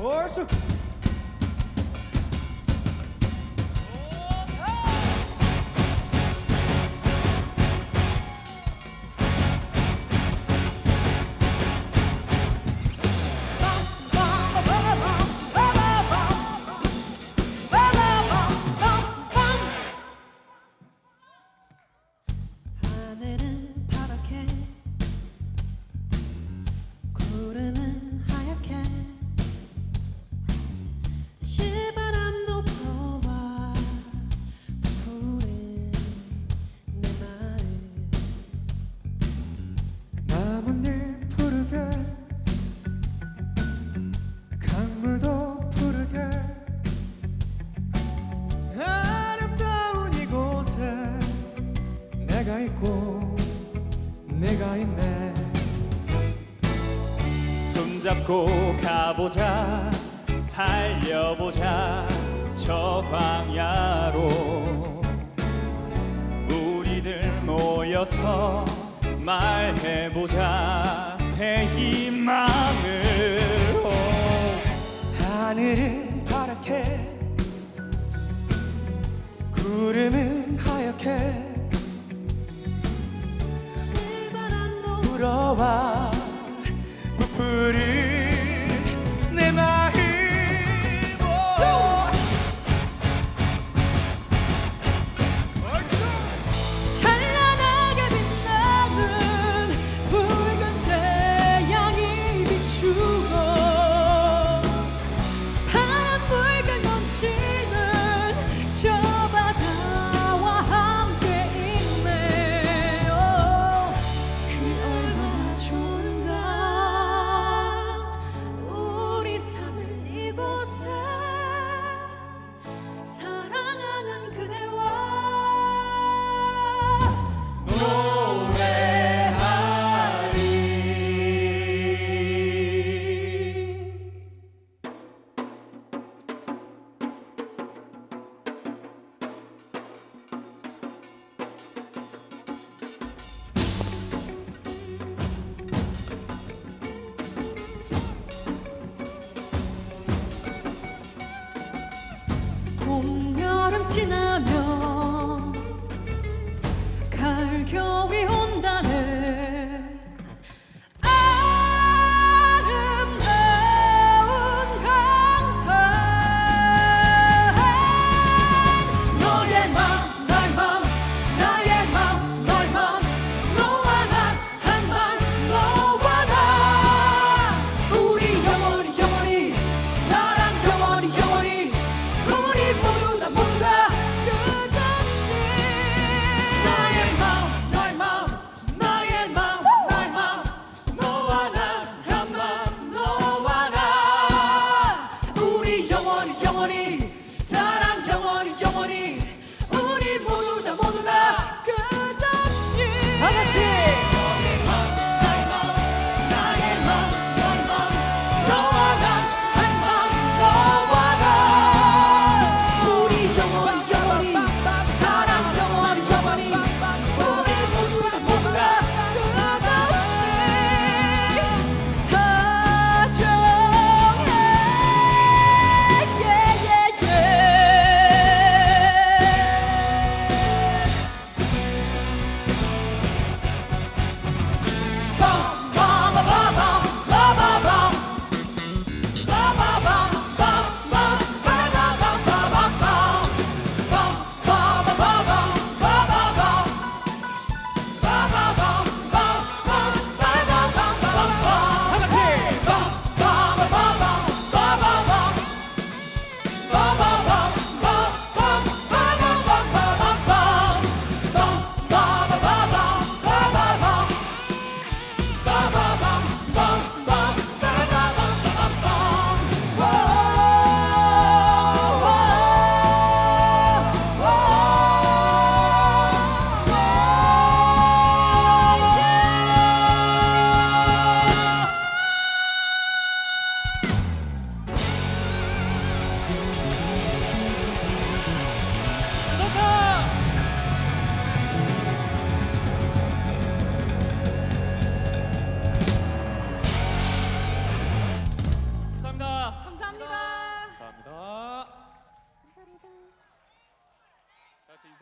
Força! 있고 내가 있네. 손잡고 가보자 달려보자 저 광야로. 우리들 모여서 말해보자 새 희망 불어와 부풀은 내 마음 찬란하게 빛나는 붉은 태양이 비추 지나면 가을 겨울이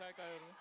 인사할까요, 여러분?